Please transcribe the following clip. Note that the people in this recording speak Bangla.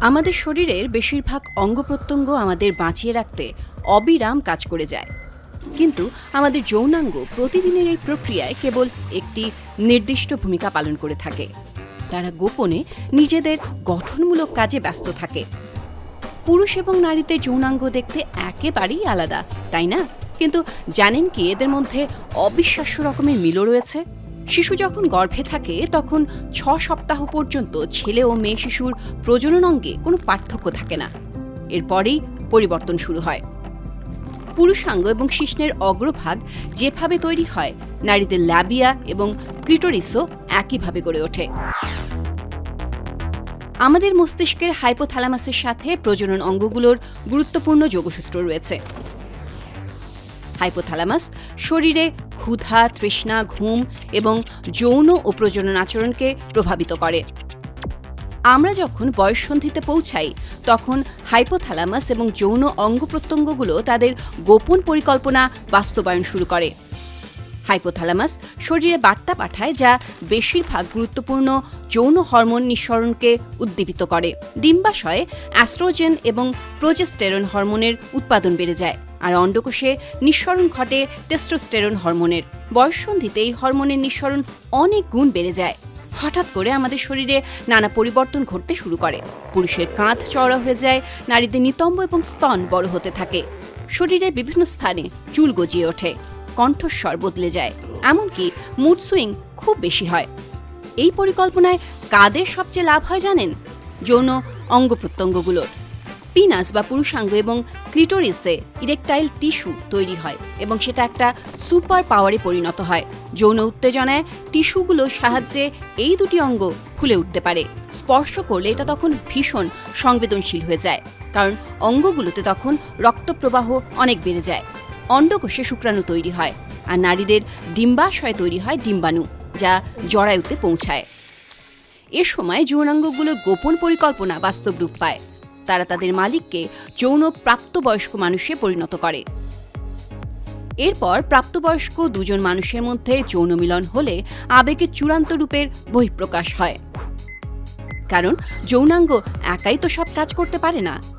আমাদের শরীরের বেশিরভাগ অঙ্গ প্রত্যঙ্গ আমাদের বাঁচিয়ে রাখতে অবিরাম কাজ করে যায়। কিন্তু আমাদের যৌনাঙ্গ প্রতিদিনের এই প্রক্রিয়ায় কেবল একটি নির্দিষ্ট ভূমিকা পালন করে থাকে। তারা গোপনে নিজেদের গঠনমূলক কাজে ব্যস্ত থাকে। পুরুষ এবং নারীদের যৌনাঙ্গ দেখতে একেবারেই আলাদা, তাই না? কিন্তু জানেন কি এদের মধ্যে অবিশ্বাস্য রকমের মিলও রয়েছে? শিশু যখন গর্ভে থাকে, তখন ছ সপ্তাহ পর্যন্ত ছেলে ও মেয়ে শিশুর প্রজনন অঙ্গে কোনো পার্থক্য থাকে না। এরপরেই পরিবর্তন শুরু হয়। পুরুষাঙ্গ এবং শিশ্নের অগ্রভাগ যেভাবে তৈরি হয়, নারীদের ল্যাবিয়া এবং ক্লিটোরিসও একইভাবে গড়ে ওঠে। আমাদের মস্তিষ্কের হাইপোথ্যালামাসের সাথে প্রজনন অঙ্গগুলোর গুরুত্বপূর্ণ যোগসূত্র রয়েছে। হাইপোথ্যালামাস শরীরে ক্ষুধা, তৃষ্ণা, ঘুম এবং যৌন ও প্রজনন আচরণকে প্রভাবিত করে। আমরা যখন বয়ঃসন্ধিতে পৌঁছাই, তখন হাইপোথ্যালামাস এবং যৌন অঙ্গ প্রত্যঙ্গগুলো তাদের গোপন পরিকল্পনা বাস্তবায়ন শুরু করে। হাইপোথ্যালামাস শরীরে বার্তা পাঠায় যা বেশিরভাগ গুরুত্বপূর্ণ যৌন হরমোন নিঃসরণকে উদ্দীপিত করে। ডিম্বাশয়ে অ্যাস্ট্রোজেন এবং প্রোজেস্টেরন হরমোনের উৎপাদন বেড়ে যায়, আর অন্ডকোষে নিঃসরণ ঘটে টেস্টোস্টেরন হরমোনের। বয়ঃসন্ধিতে এই হরমোনের নিঃসরণ অনেক গুণ বেড়ে যায়। হঠাৎ করে আমাদের শরীরে নানা পরিবর্তন ঘটতে শুরু করে। পুরুষের কাঁধ চওড়া হয়ে যায়, নারীদের নিতম্ব এবং স্তন বড় হতে থাকে। শরীরের বিভিন্ন স্থানে চুল গজিয়ে ওঠে। কণ্ঠস্বর বদলে যায়, এমনকি মুড সুইং খুব বেশি হয়। এই পরিকল্পনায় কাদের সবচেয়ে লাভ হয় জানেন? যৌন অঙ্গ প্রত্যঙ্গগুলোর পিনাস বা পুরুষাঙ্গ এবং ক্লিটোরিসে ইরেকটাইল টিস্যু তৈরি হয় এবং সেটা একটা সুপার পাওয়ারে পরিণত হয়। যৌন উত্তেজনায় টিস্যুগুলোর সাহায্যে এই দুটি অঙ্গ ফুলে উঠতে পারে। স্পর্শ করলে এটা তখন ভীষণ সংবেদনশীল হয়ে যায়, কারণ অঙ্গগুলোতে তখন রক্তপ্রবাহ অনেক বেড়ে যায়। অন্ডকোষে শুক্রাণু তৈরি হয় আর নারীদের ডিম্বাশয়ে তৈরি হয় ডিম্বাণু, যা জরায়ুতে পৌঁছায়। এ সময় যৌনাঙ্গগুলোর গোপন পরিকল্পনা বাস্তব রূপ পায়। তারা তাদের মালিককে যৌন প্রাপ্তবয়স্ক মানুষে পরিণত করে। এরপর প্রাপ্তবয়স্ক দুজন মানুষের মধ্যে যৌন মিলন হলে আবেগের চূড়ান্ত রূপের বহিঃপ্রকাশ হয়। কারণ যৌনাঙ্গ একাই তো সব কাজ করতে পারে না।